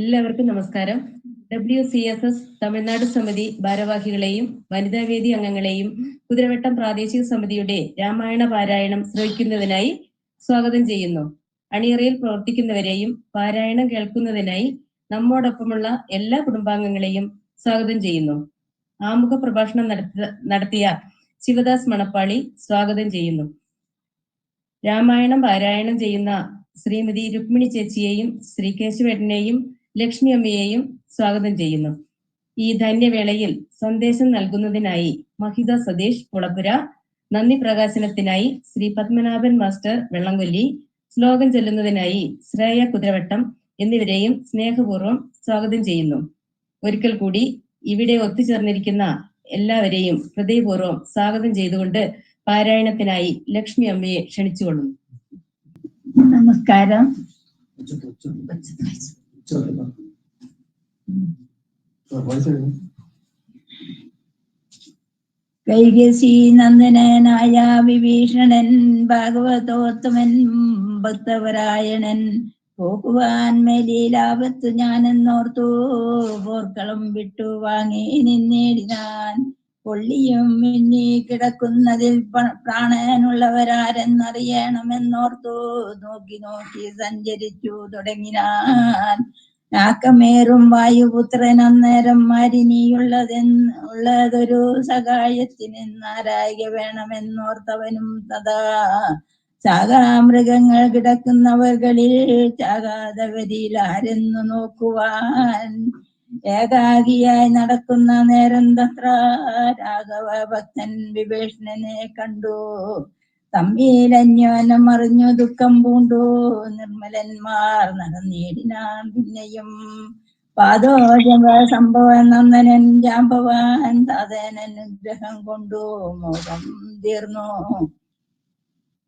എല്ലാവർക്കും നമസ്കാരം. W C S S Tamil Nadu സമിതി ഭാരവാഹികളെയും വനിതാവേദി അംഗങ്ങളെയും കുതിരവട്ടം പ്രാദേശിക സമിതിയുടെ രാമായണ പാരായണം ശ്രവിക്കുന്നതിനായി സ്വാഗതം ചെയ്യുന്നു. അണിയറയിൽ പ്രവർത്തിക്കുന്നവരെയും പാരായണം കേൾക്കുന്നതിനായി നമ്മോടൊപ്പമുള്ള എല്ലാ കുടുംബാംഗങ്ങളെയും സ്വാഗതം ചെയ്യുന്നു. ആമുഖ പ്രഭാഷണം നടത്തിയ ശിവദാസ് മണപ്പാളി സ്വാഗതം ചെയ്യുന്നു. രാമായണം പാരായണം ചെയ്യുന്ന ശ്രീമതി രുക്മിണി ചേച്ചിയെയും ശ്രീ കേശവേട്ടനെയും ലക്ഷ്മി അമ്മയെയും സ്വാഗതം ചെയ്യുന്നു. ഈ ധന്യവേളയിൽ സന്ദേശം നൽകുന്നതിനായി മഹിത സതീഷ് കുളപ്പുര നന്ദി പ്രകാശനത്തിനായി ശ്രീ പത്മനാഭൻ മാസ്റ്റർ വെള്ളംകൊല്ലി ശ്ലോകം ചൊല്ലുന്നതിനായി ശ്രേയ കുതിരവട്ടം എന്നിവരെയും സ്നേഹപൂർവം സ്വാഗതം ചെയ്യുന്നു. ഒരിക്കൽ കൂടി ഇവിടെ ഒത്തുചേർന്നിരിക്കുന്ന എല്ലാവരെയും ഹൃദയപൂർവം സ്വാഗതം ചെയ്തുകൊണ്ട് പാരായണത്തിനായി ലക്ഷ്മി അമ്മയെ ക്ഷണിച്ചുകൊള്ളുന്നു. നമസ്കാരം. കൈകസി നന്ദനായ വിഭീഷണൻ ഭാഗവതോത്തമൻ ഭക്തപരായണൻ പോകുവാൻ മേലീലാപത്തു ഞാനെന്നോർത്തു. പോർക്കളം വിട്ടു വാങ്ങി നിന്നേടിനാൻ. പൊള്ളിയും മിന്നി കിടക്കുന്നതിൽ പ്രാണനുള്ളവരാരെന്നറിയണമെന്നോർത്തു. നോക്കി നോക്കി സഞ്ചരിച്ചു തുടങ്ങിനാൻ. നാക്കമേറും വായുപുത്രൻ അന്നേരം മരിനിയുള്ളതെന്ന് ഉള്ളതൊരു സഹായത്തിന് നാരായിക വേണമെന്നോർത്തവനും തഥാ. ചാകാമൃഗങ്ങൾ കിടക്കുന്നവർകളിൽ ചാകാതവരിൽ ആരെന്നു നോക്കുവാൻ. ഏകാകിയായി നടക്കുന്ന നേരം തത്ര രാഘവ ഭക്തൻ വിഭീഷണനെ കണ്ടു. തമ്മിലന്യോനം അറിഞ്ഞു ദുഃഖം പൂണ്ടു. നിർമ്മലന്മാർ നടന്നേടിനാൻ പിന്നെയും പാദോജവ സംഭവം നന്ദനൻ ജാമ്പവാൻ താതനുഗ്രഹം കൊണ്ടു മോഹം തീർന്നു.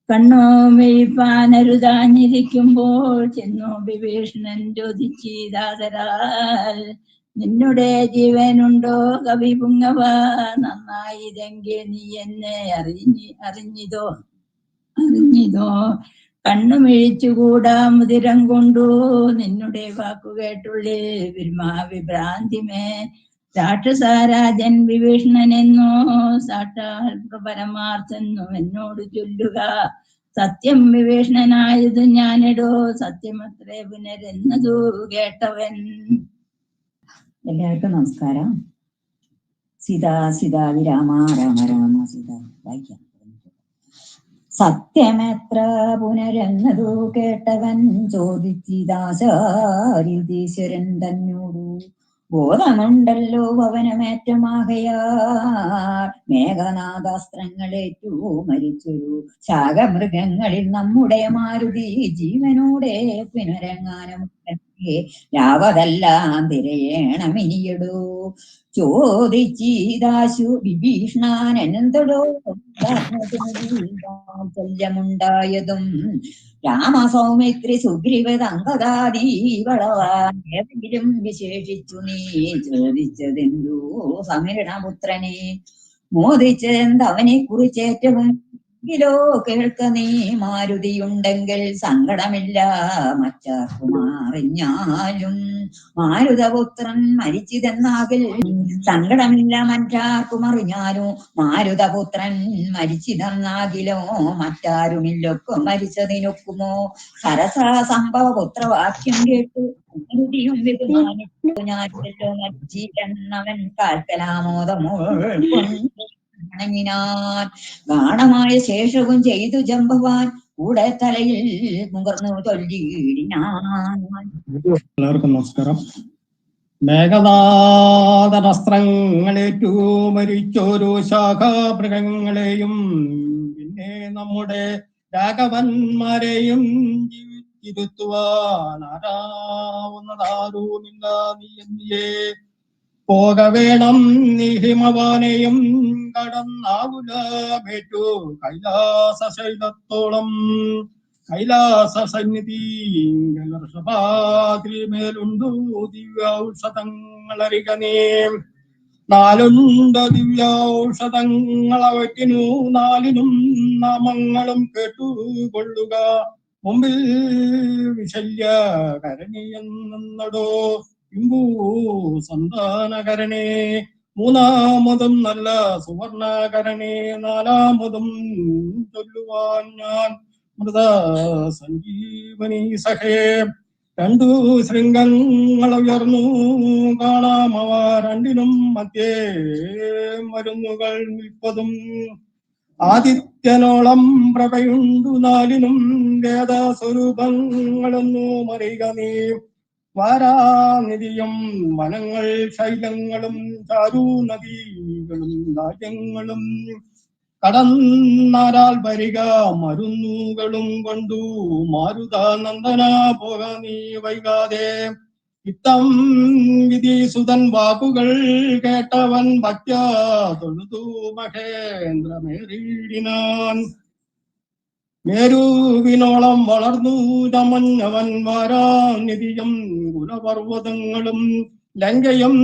കണ്ണു മെയ്പ്പാനരുതാഞ്ഞിരിക്കുമ്പോൾ ചെന്നു വിഭീഷണൻ ചോദിച്ചിതാതരാൽ നിന്നുടെ ജീവനുണ്ടോ? കവി പുങ്ങവ നന്നായിതെങ്കിൽ നീ എന്നെ അറിഞ്ഞി അറിഞ്ഞിതോ? അറിഞ്ഞിതോ? കണ്ണു മിഴിച്ചുകൂടാ മുതിരം കൊണ്ടു. നിന്നുടെ വാക്കു കേട്ടുള്ളിൽ വിൽമാ വിഭ്രാന്തിമേ രാക്ഷസാരാജൻ വിഭീഷണനെന്നോ സാക്ഷാൽ പരമാർത്ഥെന്നു എന്നോട് ചൊല്ലുക. സത്യം വിഭീഷണനായതു ഞാനിടോ. സത്യമത്രേ പുനരെന്നതു കേട്ടവൻ. എല്ലാവർക്കും നമസ്കാരം. സീതാ സീതാ വിരാമ രാമ രാമ സീത. വായിക്കാം. സത്യമെത്ര പുനരെന്നതു കേട്ടവൻ ചോദിച്ചിദാശാരീശ്വരൻ തന്നോടു. ബോധമുണ്ടല്ലോ ഭവനമേറ്റമാകയാ മേഘനാഥാസ്ത്രങ്ങളേറ്റു മരിച്ചൊരു ശാഖമൃഗങ്ങളിൽ നമ്മുടെ മാരുതി ജീവനോടെ പുനരങ്ങാനം രാവതെല്ലാം തിരയേണമിനിയടൂ. ചോദിച്ചീദാശു വിഭീഷണാനെന്തടോ ശല്യമുണ്ടായതും രാമസൗമിത്രി സുഗ്രീവതങ്കദാദീവളവാൻ ഏതെങ്കിലും വിശേഷിച്ചു നീ ചോദിച്ചതെന്തോ സമരണപുത്രനെ. മോദിച്ചെന്തവനെ കുറിച്ചേറ്റവും എങ്കിലോ കേൾക്ക നീ മാരുതിയുണ്ടെങ്കിൽ സങ്കടമില്ല. മറ്റാർക്കുമാറിഞ്ഞാലും മാരുതപുത്രൻ മരിച്ചിതെന്നാകിൽ സങ്കടമില്ല. മറ്റാർക്കുമറിഞ്ഞാലും മാരുതപുത്രൻ മരിച്ചിതെന്നാകിലോ? മറ്റാരുമില്ലൊക്കെ മരിച്ചതിനൊക്കുമോ? സരസാ സംഭവ പുത്രവാക്യം കേട്ടു. ഞാൻ ബഹുമാനിച്ചു ഞാനല്ലോ മരിച്ചില്ലെന്നവൻ കാൽക്കലാമോദമോ വണങ്ങിനാൻ ഗാണമായ ശേഷവും ചെയ്തു ജമ്പവാൻ കൂടെ തലയിൽ മുകർന്നു ചൊല്ലിയിടിനാൻ. എല്ലാവർക്കും നമസ്കാരം. മേഘനാഥനസ്ത്രങ്ങളേറ്റു മരിച്ചോരോ ശാഖാമൃഗങ്ങളെയും പിന്നെ നമ്മുടെ രാഘവന്മാരെയും ജീവിച്ചിരുത്തുവാൻ ആരാവുന്നതാരുമില്ല നീ എന്നിയെ പോക വേണം നീ ഹിമവാനെയും കടന്നാകുലമേറ്റു. കൈലാസ ശൈലത്തോളം കൈലാസ സന്നിധി വർഷപാദ്രിമേലുണ്ടു നാലുണ്ട ദിവ്യ ഔഷധങ്ങളവറ്റിനു നാലിനും നാമങ്ങളും കേട്ടുകൊള്ളുക. മുമ്പിൽ വിശല്യ കരണിയെന്നടോ ഇമ്പൂ സന്താനകരണേ മൂന്നാമതും നല്ല സുവർണകരണേ നാലാമതും ചൊല്ലുവാൻ ഞാൻ മൃത സഞ്ജീവനി സഹേ രണ്ടു ശൃംഗങ്ങൾ ഉയർന്നു കാണാമവ രണ്ടിനും മധ്യേ മരുന്നുകൾ നിൽപ്പതും. ആദിത്യനോളം പ്രഭയുണ്ടു നാലിനും വേദസ്വരൂപങ്ങളെന്നു മറിയുക നീ. വാരാനിധിയും വനങ്ങൾ ശൈലങ്ങളും ചാരു നദികളും രാജ്യങ്ങളും കടന്നാരാൽ വരിക മരുന്നുകളും കൊണ്ടു മാരുത നന്ദന വൈകാതെ. ഇത്തം വിധി സുതൻ വാക്കുകൾ കേട്ടവൻ ഭക്യ തൊഴുതു മഹേന്ദ്രമേറിയിടിനാൻ. മേരുവിനോളം വളർന്നു ചമഞ്ഞവൻ വാരാനിധിയും കുലപർവതങ്ങളും ലങ്കയും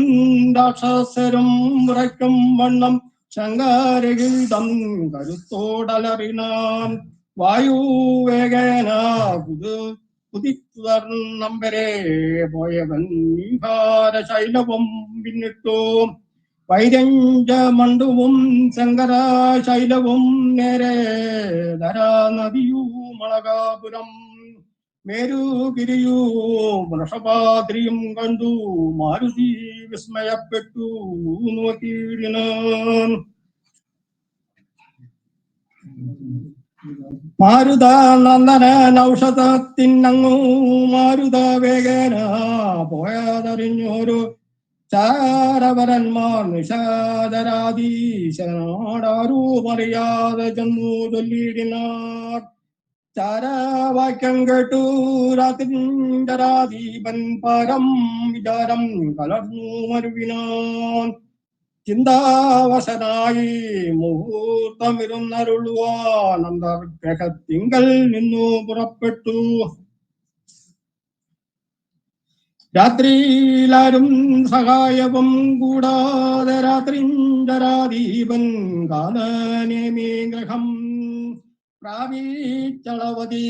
രാക്ഷസരും ഉറയ്ക്കും വണ്ണം ശങ്കാരഗീതം കരുത്തോടലറിനാൻ വായുവേഗേന പുതു വരെ പോയവൻ നീഹാര ശൈലവും പിന്നിട്ടു. വൈരഞ്ച മണ്ഡുവും ശങ്കരാശൈലവും നേരെ ധരാ നദിയൂ മളകാപുരം. മേരുഗിരിയൂ വൃഷപാദ്രിയും കണ്ടു. മാരുതി വിസ്മയപ്പെട്ടു നോക്കിയിടിനാൻ മാരുത നന്ദന ഔഷധത്തിനങ്ങു മാരുത വേഗന ചാരവരന്മാർ നിഷാദരാധീശനാടാരൂപറിയാതെ ചെന്നു ചൊല്ലിയിടിനാർ ചാരാവാക്യം കേട്ടു രാത്രിരാധീപൻ പരം വിചാരം കലർന്നു മരുവിനാൻ ചിന്താവശനായി മുഹൂർത്തമിരുന്നരുളുവാൻ അന്തർഗ്രഹത്തിങ്കൽ നിന്നു പുറപ്പെട്ടു. രാത്രിയിലാരും സഹായവും കൂടാതെ രാത്രിഞ്ചരാദീപൻ കാലനേമി ഗ്രഹം പ്രാവീച്ചളവതി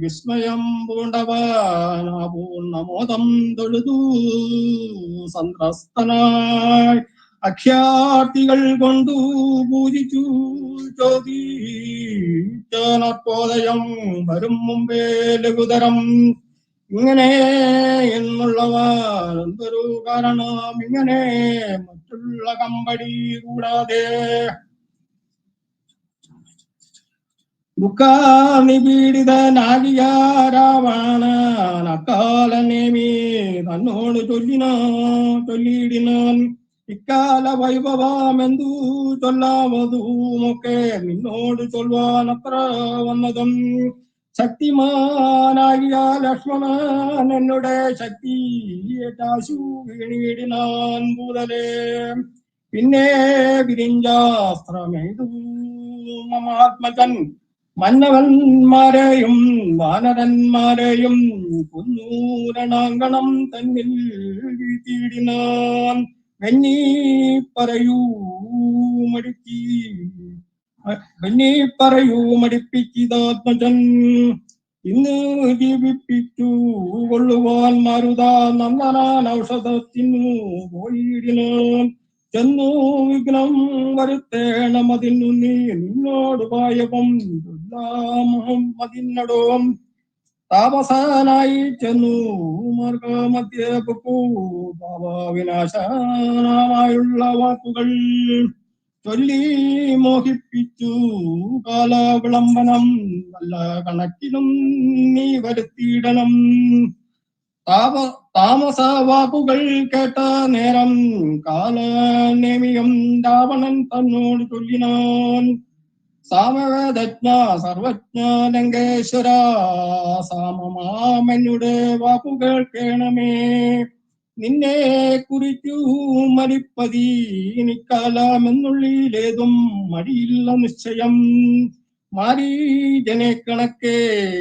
വിസ്മയം പൂണ്ടവാനാപൂർണമോദം തൊഴുതു. സന്ത്രസ്തനായി അഖ്യാർത്ഥികൾ കൊണ്ടു പൂജിച്ചു. ചോദിച്ചോദയം വരും മുമ്പേ ലഘുതരം ഇങ്ങനെ എന്നുള്ളവ എന്തൊരു കാരണം ഇങ്ങനെ മറ്റുള്ള കമ്പടി കൂടാതെ ദുഃഖാനിപീഡിതനാകിയ രാവണൻ അക്കാലനേമി തന്നോട് ചൊല്ലിന ചൊല്ലിയിടിനാൻ ഇക്കാല വൈഭവമെന്തു ചൊല്ലാമതുമൊക്കെ നിന്നോട് ചൊല്ലുവാൻ അത്ര വന്നതും ശക്തിമാനാകിയ ലക്ഷ്മണൻ എന്നുടെ ശക്തി ഏറ്റാശു വീണിടിനാൻ ഭൂതലേ പിന്നെ വിരിഞ്ചാസ്ത്രമേതു മഹാത്മജൻ മന്നവന്മാരെയും വാനരന്മാരെയും കൊന്നൂരണാങ്കണം തന്നിൽ വീഴ്ത്തിയിടിനാൻ. വെണ്ണി പറയൂ മടുക്കി വെണ്ണി പറയൂ മടിപ്പിച്ചിതാത്മജൻ. ഇന്ന് ജീവിപ്പിച്ചു കൊള്ളുവാൻ മരുത നന്ദനാൻ ഔഷധത്തിനു പോയിടിനാൻ ചെന്നു വിഘ്നം വരുത്തേണം അതിനു നീ നിന്നോട് പായവം മതിന്നടോം താപസാനായി ചെന്നു മാർഗമധ്യ പൊക്കു പാപവിനാശനായുള്ള വാക്കുകൾ. ചൊല്ലി മോഹിപ്പിച്ചു കാലവിളംബനം. നല്ല കണക്കിലും നീ വരുത്തിയിടണം. താപ താമസ കേട്ട നേരം കാല നേമിയും രാവണൻ തന്നോട് ചൊല്ലിനാൻ. സാമവേദജ്ഞ സർവജ്ഞ ലങ്കേശ്വര സാമമാമനുടെ വാക്കുകൾ കേണമേ. നിന്നെ കുറിച്ചു മരിപ്പതി നിക്കാലമെന്നുള്ളിലേതും മടിയില്ല നിശ്ചയം. മാരീജനെ കണക്കെ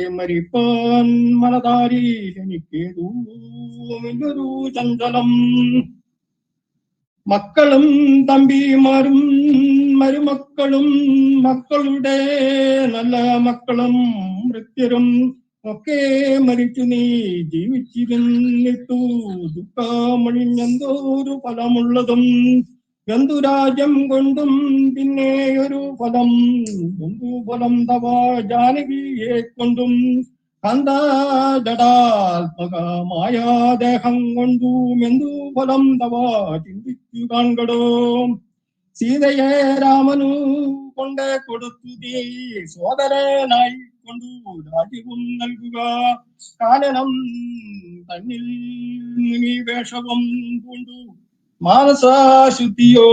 മരിപ്പാൻ മനതാരി എനിക്കേതൂ വലിയൊരു ചഞ്ചലം. മക്കളും തമ്പിമാരും മരുമക്കളും മക്കളുടെ നല്ല മക്കളും വൃത്യരും ഒക്കെ മരിച്ചു നീ ജീവിച്ചിരുന്നിട്ടു. ദുഃഖമണിഞ്ഞെന്തോരു ഫലമുള്ളതും. ബന്ധുരാജ്യം കൊണ്ടും പിന്നെ ഒരു ഫലം. ബന്ധുഫലം തവ ജാനകിയെ കൊണ്ടും. കന്ദജടാത്മകമായ കൊണ്ടും എന്തു ഫലം തവ ചിന്തിച്ചു കാൺകടോ സീതയെ രാമനു കൊണ്ട് കൊടുത്തു നീ. സോദരനായി കൊണ്ടു രാജ്യവും നൽകുക. കാനനം തന്നിൽ നീ വേഷവും കൊണ്ടു മാനസശുദ്ധിയോടുകൂടി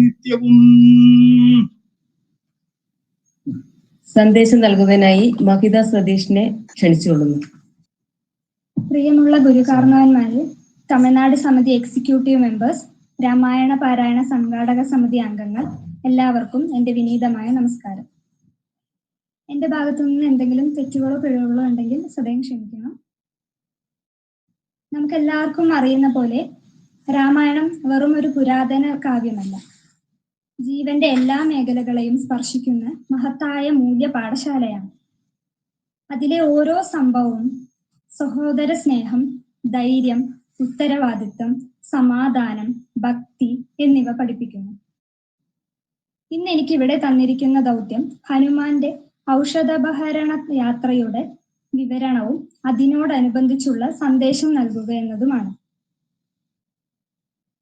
നിത്യവും. സന്ദേശം നൽകുന്നതിനായി മഹിത സ്വദേശിനെ ക്ഷണിച്ചുകൊള്ളുന്നു. പ്രിയമുള്ള ഗുരുകാർണവന്മാരെ തമിഴ്നാട് സമിതി എക്സിക്യൂട്ടീവ് മെമ്പേഴ്സ് രാമായണ പാരായണ സംഘാടക സമിതി അംഗങ്ങൾ എല്ലാവർക്കും എന്റെ വിനീതമായ നമസ്കാരം. എന്റെ ഭാഗത്തു നിന്ന് എന്തെങ്കിലും തെറ്റുകളോ പിഴവുകളോ ഉണ്ടെങ്കിൽ സ്വയം ക്ഷമിക്കണം. നമുക്ക് എല്ലാവർക്കും അറിയുന്ന പോലെ രാമായണം വെറും ഒരു പുരാതന കാവ്യമല്ല. ജീവന്റെ എല്ലാ മേഖലകളെയും സ്പർശിക്കുന്ന മഹത്തായ മൂല്യ പാഠശാലയാണ് അതിലെ ഓരോ സംഭവവും സഹോദര സ്നേഹം ധൈര്യം ഉത്തരവാദിത്വം സമാധാനം ഭക്തി എന്നിവ പഠിപ്പിക്കുന്നു. ഇന്ന് എനിക്ക് ഇവിടെ തന്നിരിക്കുന്ന ദൗത്യം ഹനുമാന്റെ ഔഷധപഹരണ യാത്രയുടെ വിവരണവും അതിനോടനുബന്ധിച്ചുള്ള സന്ദേശം നൽകുക എന്നതുമാണ്.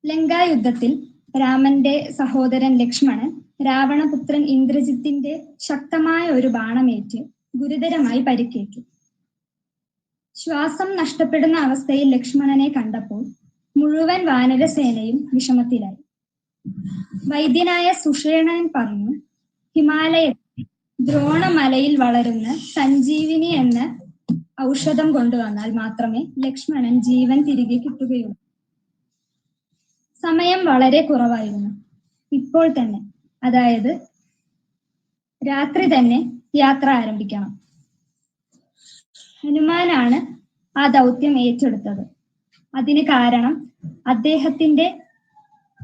ലങ്കായുദ്ധത്തിൽ രാമന്റെ സഹോദരൻ ലക്ഷ്മണൻ രാവണപുത്രൻ ഇന്ദ്രജിത്തിന്റെ ശക്തമായ ഒരു ബാണമേറ്റ് ഗുരുതരമായി പരിക്കേറ്റു. ശ്വാസം നഷ്ടപ്പെടുന്ന അവസ്ഥയിൽ ലക്ഷ്മണനെ കണ്ടപ്പോൾ മുഴുവൻ വാനരസേനയും വിഷമത്തിലായി. വൈദ്യനായ സുഷേണൻ പറഞ്ഞു ഹിമാലയത്തിൽ ദ്രോണമലയിൽ വളരുന്ന സഞ്ജീവിനി എന്ന ഔഷധം കൊണ്ടുവന്നാൽ മാത്രമേ ലക്ഷ്മണൻ ജീവൻ തിരികെ കിട്ടുകയുള്ളൂ. സമയം വളരെ കുറവായിരുന്നു. ഇപ്പോൾ തന്നെ അതായത് രാത്രി തന്നെ യാത്ര ആരംഭിക്കണം. ഹനുമാനാണ് ആ ദൗത്യം ഏറ്റെടുത്തത്. അതിന് കാരണം അദ്ദേഹത്തിന്റെ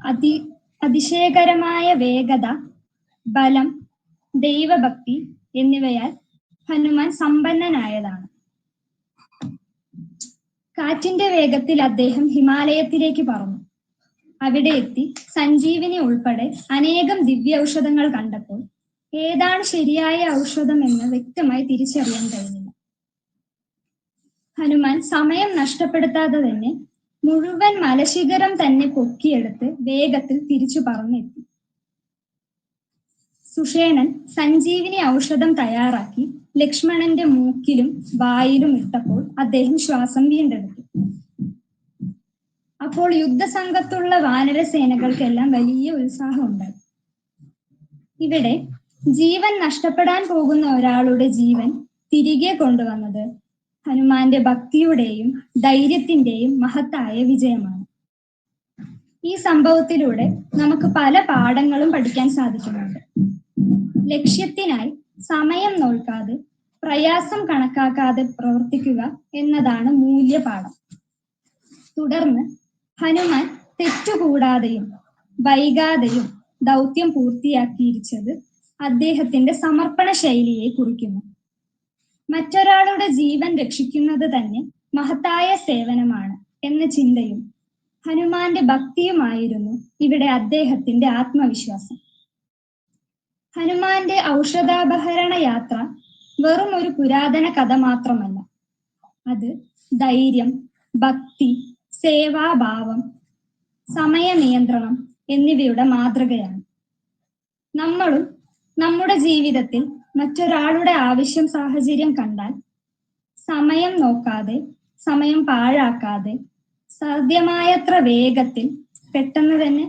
അതി അതിശയകരമായ വേഗത ബലം ദൈവഭക്തി എന്നിവയാൽ ഹനുമാൻ സമ്പന്നനായതാണ്. കാറ്റിന്റെ വേഗത്തിൽ അദ്ദേഹം ഹിമാലയത്തിലേക്ക് പറന്നു. അവിടെ എത്തി സഞ്ജീവിനി ഉൾപ്പെടെ അനേകം ദിവ്യ ഔഷധങ്ങൾ കണ്ടപ്പോൾ ഏതാണ് ശരിയായ ഔഷധം എന്ന് വ്യക്തമായി തിരിച്ചറിയാൻ കഴിഞ്ഞില്ല. ഹനുമാൻ സമയം നഷ്ടപ്പെടുത്താതെ തന്നെ മുഴുവൻ മലശിഖരം തന്നെ പൊക്കിയെടുത്ത് വേഗത്തിൽ തിരിച്ചു പറന്നെത്തി. സുഷേണൻ സഞ്ജീവിനി ഔഷധം തയ്യാറാക്കി ലക്ഷ്മണന്റെ മൂക്കിലും വായിലും ഇട്ടപ്പോൾ അദ്ദേഹം ശ്വാസം വീണ്ടെടുത്തു. അപ്പോൾ യുദ്ധസംഘത്തുള്ള വാനരസേനകൾക്കെല്ലാം വലിയ ഉത്സാഹം ഉണ്ടായി ഇവിടെ ജീവൻ നഷ്ടപ്പെടാൻ പോകുന്ന ഒരാളുടെ ജീവൻ തിരികെ കൊണ്ടുവന്നത് ഹനുമാന്റെ ഭക്തിയുടെയും ധൈര്യത്തിന്റെയും മഹത്തായ വിജയമാണ്. ഈ സംഭവത്തിലൂടെ നമുക്ക് പല പാഠങ്ങളും പഠിക്കാൻ സാധിക്കുന്നുണ്ട്. ലക്ഷ്യത്തിനായി സമയം നോക്കാതെ പ്രയാസം കണക്കാക്കാതെ പ്രവർത്തിക്കുക എന്നതാണ് മൂല്യപാഠം. തുടർന്ന് ഹനുമാൻ തെറ്റുകൂടാതെയും വൈകാതെയും ദൗത്യം പൂർത്തിയാക്കിയിരിച്ചത് അദ്ദേഹത്തിന്റെ സമർപ്പണ ശൈലിയെ കുറിക്കുന്നു. മറ്റൊരാളുടെ ജീവൻ രക്ഷിക്കുന്നത് തന്നെ മഹത്തായ സേവനമാണ് എന്ന ചിന്തയും ഹനുമാന്റെ ഭക്തിയുമായിരുന്നു ഇവിടെ അദ്ദേഹത്തിന്റെ ആത്മവിശ്വാസം. ഹനുമാന്റെ ഔഷധാപഹരണ യാത്ര വെറും ഒരു പുരാതന കഥ മാത്രമല്ല. അത് ധൈര്യം ഭക്തി സേവാഭാവം സമയനിയന്ത്രണം എന്നിവയുടെ മാതൃകയാണ്. നമ്മളും നമ്മുടെ ജീവിതത്തിൽ മറ്റൊരാളുടെ ആവശ്യം സാഹചര്യം കണ്ടാൽ സമയം നോക്കാതെ സമയം പാഴാക്കാതെ സാധ്യമായത്ര വേഗത്തിൽ പെട്ടെന്ന് തന്നെ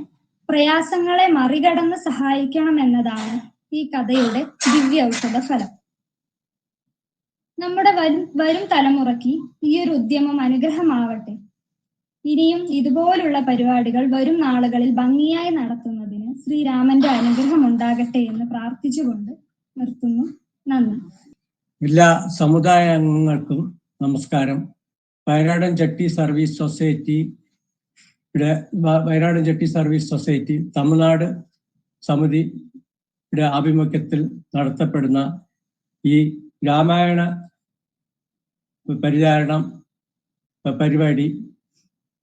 പ്രയാസങ്ങളെ മറികടന്ന് സഹായിക്കണം എന്നതാണ് ഈ കഥയുടെ ദിവ്യ ഔഷധ ഫലം. നമ്മുടെ വരും വരും തലമുറയ്ക്ക് ഈ ഒരു ഉദ്യമം അനുഗ്രഹമാവട്ടെ. ഇനിയും ഇതുപോലുള്ള പരിപാടികൾ വരും നാളുകളിൽ ഭംഗിയായി നടത്തുന്നതിന് ശ്രീരാമന്റെ അനുഗ്രഹം ഉണ്ടാകട്ടെ എന്ന് പ്രാർത്ഥിച്ചുകൊണ്ട് നിർത്തുന്നു. നന്ദി. എല്ലാ സമുദായ അംഗങ്ങൾക്കും നമസ്കാരം. വയനാടൻ ചട്ടി സർവീസ് സൊസൈറ്റി വയനാടൻ ചട്ടി സർവീസ് സൊസൈറ്റി തമിഴ്നാട് സമിതിയുടെ ആഭിമുഖ്യത്തിൽ നടത്തപ്പെടുന്ന ഈ രാമായണ പരിചാരണം പരിപാടി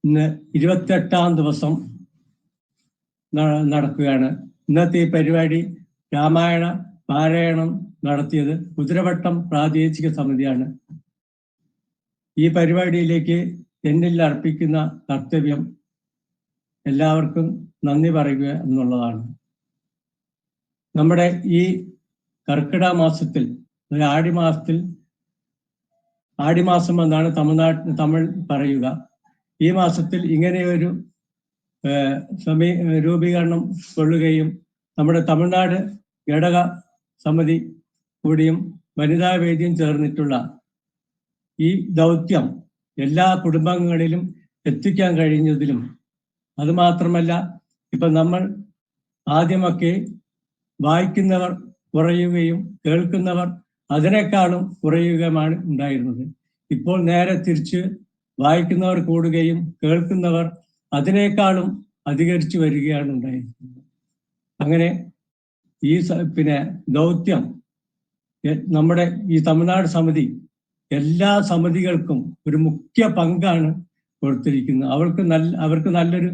ഇന്ന് ഇരുപത്തെട്ടാം ദിവസം നടക്കുകയാണ്. ഇന്നത്തെ ഈ പരിപാടി രാമായണ പാരായണം നടത്തിയത് കുതിരവട്ടം പ്രാദേശിക സമിതിയാണ്. ഈ പരിപാടിയിലേക്ക് എന്നിൽ അർപ്പിക്കുന്ന കർത്തവ്യം എല്ലാവർക്കും നന്ദി പറയുക എന്നുള്ളതാണ്. നമ്മുടെ ഈ കർക്കിട മാസത്തിൽ ഒരു ആടി മാസത്തിൽ ആടിമാസം എന്നാണ് തമിഴ്നാട് തമിഴ് പറയുക. ഈ മാസത്തിൽ ഇങ്ങനെയൊരു സമീ രൂപീകരണം കൊള്ളുകയും നമ്മുടെ തമിഴ്നാട് ഘടക സമിതി കൂടിയും വനിതാ വേദിയും ചേർന്നിട്ടുള്ള ഈ ദൗത്യം എല്ലാ കുടുംബങ്ങളിലും എത്തിക്കാൻ കഴിഞ്ഞതിലും അതുമാത്രമല്ല ഇപ്പം നമ്മൾ ആദ്യമൊക്കെ വായിക്കുന്നവർ കുറയുകയും കേൾക്കുന്നവർ അതിനേക്കാളും കുറയുകയുമാണ് ഉണ്ടായിരുന്നത്. ഇപ്പോൾ നേരെ തിരിച്ച് വായിക്കുന്നവർ കൂടുകയും കേൾക്കുന്നവർ അതിനേക്കാളും അധികരിച്ചു വരികയാണ് ഉണ്ടായിരിക്കുന്നത് അങ്ങനെ ഈ പിന്നെ ദൗത്യം നമ്മുടെ ഈ തമിഴ്നാട് സമിതി എല്ലാ സമിതികൾക്കും ഒരു മുഖ്യ പങ്കാണ് കൊടുത്തിരിക്കുന്നത്. അവർക്ക് നല്ല അവർക്ക് നല്ലൊരു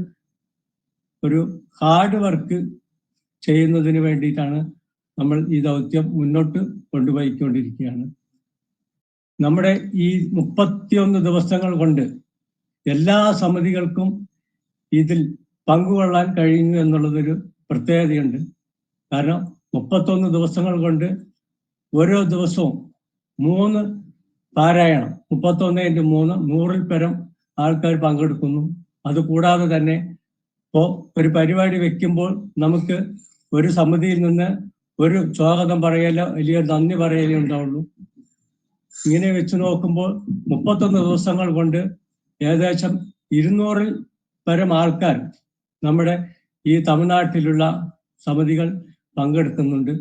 ഒരു ഹാർഡ് വർക്ക് ചെയ്യുന്നതിന് വേണ്ടിയിട്ടാണ് നമ്മൾ ഈ ദൗത്യം മുന്നോട്ട് കൊണ്ടുപോയിക്കൊണ്ടിരിക്കുകയാണ്. നമ്മുടെ ഈ മുപ്പത്തിയൊന്ന് ദിവസങ്ങൾ കൊണ്ട് എല്ലാ സമിതികൾക്കും ഇതിൽ പങ്കുകൊള്ളാൻ കഴിയുന്നു എന്നുള്ളതൊരു പ്രത്യേകതയുണ്ട്. കാരണം മുപ്പത്തൊന്ന് ദിവസങ്ങൾ കൊണ്ട് ഓരോ ദിവസവും മൂന്ന് പാരായണം മുപ്പത്തൊന്ന് ഇന്റു മൂന്ന് നൂറിൽ പരം ആൾക്കാർ പങ്കെടുക്കുന്നു. അതുകൂടാതെ തന്നെ ഇപ്പോൾ ഒരു പരിപാടി വെക്കുമ്പോൾ നമുക്ക് ഒരു സമിതിയിൽ നിന്ന് ഒരു സ്വാഗതം പറയലോ വലിയ നന്ദി പറയലേ ഉണ്ടാവുള്ളൂ. ഇങ്ങനെ വെച്ച് നോക്കുമ്പോൾ മുപ്പത്തൊന്ന് ദിവസങ്ങൾ കൊണ്ട് ഏകദേശം ഇരുന്നൂറിൽ പരം ആൾക്കാർ നമ്മുടെ ഈ തമിഴ്നാട്ടിലുള്ള സമിതികൾ പങ്കെടുക്കുന്നുണ്ട്.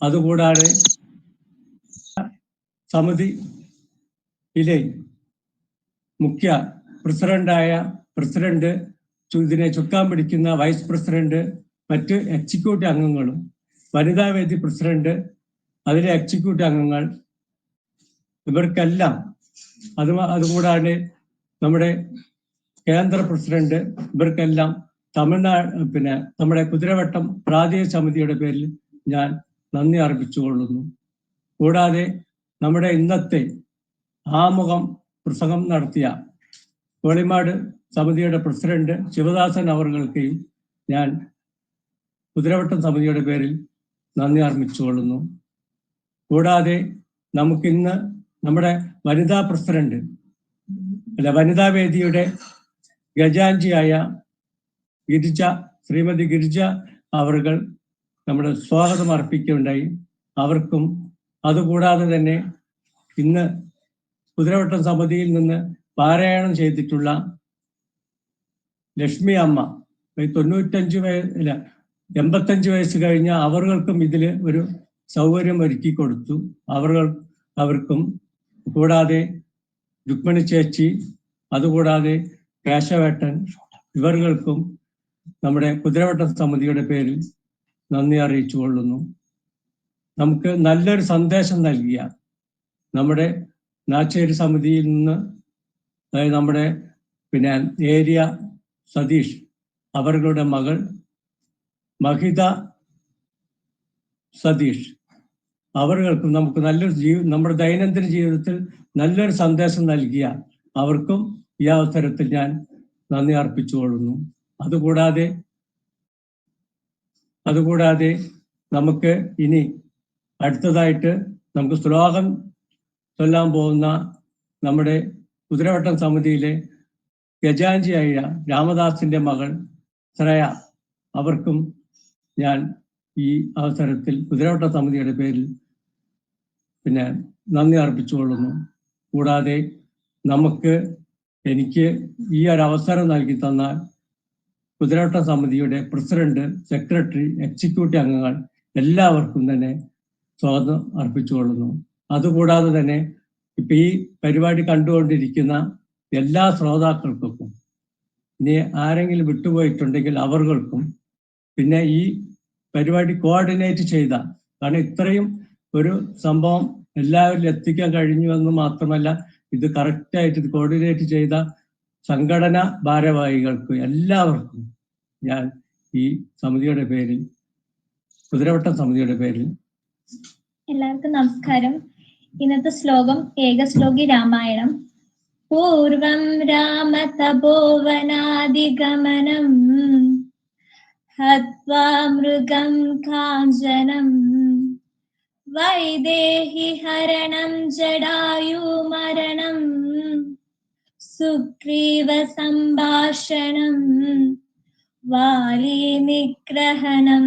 അതുകൂടാതെ സമിതിയിലെ മുഖ്യ പ്രസിഡന്റായ പ്രസിഡന്റ് ഇതിനെ ചുക്കാൻ പിടിക്കുന്ന വൈസ് പ്രസിഡന്റ് മറ്റ് എക്സിക്യൂട്ടീവ് അംഗങ്ങളും വനിതാ വേദി പ്രസിഡന്റ് അതിലെ എക്സിക്യൂട്ടീവ് അംഗങ്ങൾ ഇവർക്കെല്ലാം അത് അതുകൂടാതെ നമ്മുടെ കേന്ദ്ര പ്രസിഡന്റ് ഇവർക്കെല്ലാം തമിഴ്നാട് പിന്നെ നമ്മുടെ കുതിരവട്ടം പ്രാദേശിക സമിതിയുടെ പേരിൽ ഞാൻ നന്ദി അർപ്പിച്ചുകൊള്ളുന്നു. കൂടാതെ നമ്മുടെ ഇന്നത്തെ ആമുഖം പ്രസംഗം നടത്തിയ കോളിമാട് സമിതിയുടെ പ്രസിഡന്റ് ശിവദാസൻ അവർകൾക്കെയും ഞാൻ കുതിരവട്ടം സമിതിയുടെ പേരിൽ നന്ദി അർപ്പിച്ചുകൊള്ളുന്നു കൂടാതെ നമുക്കിന്ന് നമ്മുടെ വനിതാ പ്രസിഡന്റ് അല്ല വനിതാ വേദിയുടെ ഗജാഞ്ചിയായ ഗിരിജ ശ്രീമതി ഗിരിജ അവർകൾ നമ്മുടെ സ്വാഗതം അർപ്പിക്കുകയുണ്ടായി. അവർക്കും അതുകൂടാതെ തന്നെ ഇന്ന് കുതിരവട്ടം സമിതിയിൽ നിന്ന് പാരായണം ചെയ്തിട്ടുള്ള ലക്ഷ്മി അമ്മ തൊണ്ണൂറ്റഞ്ച് വയ- എൺപത്തഞ്ച് വയസ്സ് കഴിഞ്ഞ അവർക്കും ഇതിൽ ഒരു സൗകര്യം ഒരുക്കി കൊടുത്തു. അവർ അവർക്കും കൂടാതെ രുക്മിണി ചേച്ചി അതുകൂടാതെ കേശവേട്ടൻ ഇവർകൾക്കും നമ്മുടെ കുതിരവട്ട സമിതിയുടെ പേരിൽ നന്ദി അറിയിച്ചു കൊള്ളുന്നു. നമുക്ക് നല്ലൊരു സന്ദേശം നൽകിയ നമ്മുടെ നാച്ചേരി സമിതിയിൽ നിന്ന് അതായത് നമ്മുടെ പിന്നെ ഏരിയ സതീഷ് അവരുടെ മകൾ മഹിത സതീഷ്. അവർക്കും നമുക്ക് നല്ലൊരു ജീവി നമ്മുടെ ദൈനംദിന ജീവിതത്തിൽ നല്ലൊരു സന്ദേശം നൽകിയ അവർക്കും ഈ അവസരത്തിൽ ഞാൻ നന്ദി അർപ്പിച്ചുകൊള്ളുന്നു. അതുകൂടാതെ അതുകൂടാതെ നമുക്ക് ഇനി അടുത്തതായിട്ട് നമുക്ക് ശ്ലോകം ചൊല്ലാൻ പോകുന്ന നമ്മുടെ കുതിരവട്ടം സമിതിയിലെ ഗജാഞ്ചിയായ രാമദാസിന്റെ മകൾ ശ്രേയ അവർക്കും ഞാൻ ഈ അവസരത്തിൽ കുതിരവട്ട സമിതിയുടെ പേരിൽ പിന്നെ നന്ദി അർപ്പിച്ചുകൊള്ളുന്നു. കൂടാതെ നമുക്ക് എനിക്ക് ഈ ഒരു അവസരം നൽകി തന്ന കുതിരവട്ട സമിതിയുടെ പ്രസിഡന്റ് സെക്രട്ടറി എക്സിക്യൂട്ടീവ് അംഗങ്ങൾ എല്ലാവർക്കും തന്നെ സ്വാഗതം അർപ്പിച്ചുകൊള്ളുന്നു. അതുകൂടാതെ തന്നെ ഇപ്പൊ ഈ പരിപാടി കണ്ടുകൊണ്ടിരിക്കുന്ന എല്ലാ ശ്രോതാക്കൾക്കും ഇനി ആരെങ്കിലും വിട്ടുപോയിട്ടുണ്ടെങ്കിൽ അവർക്കും പിന്നെ ഈ പരിപാടി കോർഡിനേറ്റ് ചെയ്ത. കാരണം ഇത്രയും ഒരു സംഭവം എല്ലാവരിലും എത്തിക്കാൻ കഴിഞ്ഞു എന്ന് മാത്രമല്ല ഇത് കറക്റ്റായിട്ട് കോർഡിനേറ്റ് ചെയ്ത സംഘടന ഭാരവാഹികൾക്ക് എല്ലാവർക്കും ഞാൻ ഈ സമിതിയുടെ പേരിൽ കുതിരവട്ടം സമിതിയുടെ പേരിൽ എല്ലാവർക്കും നമസ്കാരം. ഇന്നത്തെ ശ്ലോകം ഏകശ്ലോകി രാമായണം. പൂർവം രാമ തപോവനാദിഗമനം കാഞ്ചനം വൈദേഹി ഹരണം ജടായുമരണം സുഗ്രീവ സംഭാഷണം വാലി നിഗ്രഹണം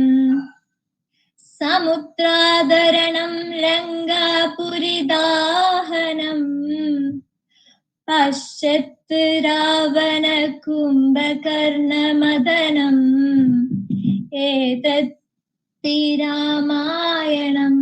സമുദ്രാതരണം ലങ്കാപുരിദാഹനം പശ്ചത്ത് രാവണ കുംഭകർണമദനം ഏതത്തി രാമായണം